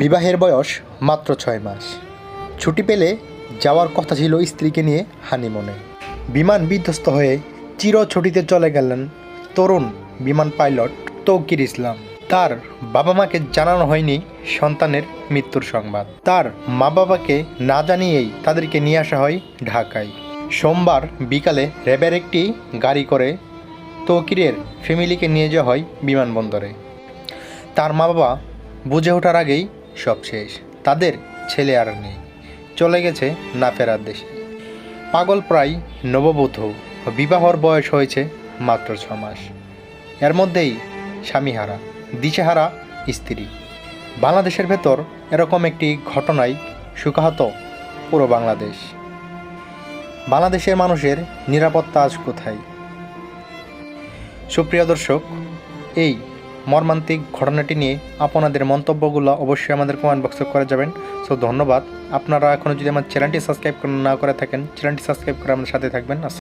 বিবাহের বয়স মাত্র ছয় মাস। ছুটি পেলে যাওয়ার কথা ছিল স্ত্রীকে নিয়ে হানিমনে। বিমান বিধ্বস্ত হয়ে চির ছুটিতে চলে গেলেন তরুণ বিমান পাইলট তৌকির ইসলাম। তার বাবা মাকে জানানো হয়নি সন্তানের মৃত্যুর সংবাদ। তার মা বাবাকে না জানিয়েই তাদেরকে নিয়ে আসা হয় ঢাকায়। সোমবার বিকালে র্যাবের একটি গাড়ি করে তৌকিরের ফ্যামিলিকে নিয়ে যাওয়া হয় বিমানবন্দরে। তার মা বাবা বুঝে ওঠার আগেই সব শেষ। তাদের ছেলে আর নেই। চলে গেছে না ফেরার দেশে। পাগল প্রায় নববধূ। বিবাহর বয়স হয়েছে মাত্র ছ মাস। এর মধ্যেই স্বামীহারা, দিশেহারা স্ত্রী। বাংলাদেশের ভেতর এরকম একটি ঘটনায় সুখাহত পুরো বাংলাদেশ। বাংলাদেশের মানুষের নিরাপত্তা আজ কোথায়? সুপ্রিয় দর্শক, এই মর্মান্তিক ঘটনাটি নিয়ে আপনাদের মন্তব্যগুলো অবশ্যই আমাদের কমেন্ট বক্সে করে যাবেন। সো ধন্যবাদ। আপনারা এখনও যদি আমার চ্যানেলটি সাবস্ক্রাইব না করে থাকেন চ্যানেলটি সাবস্ক্রাইব করে আমাদের সাথে থাকবেন।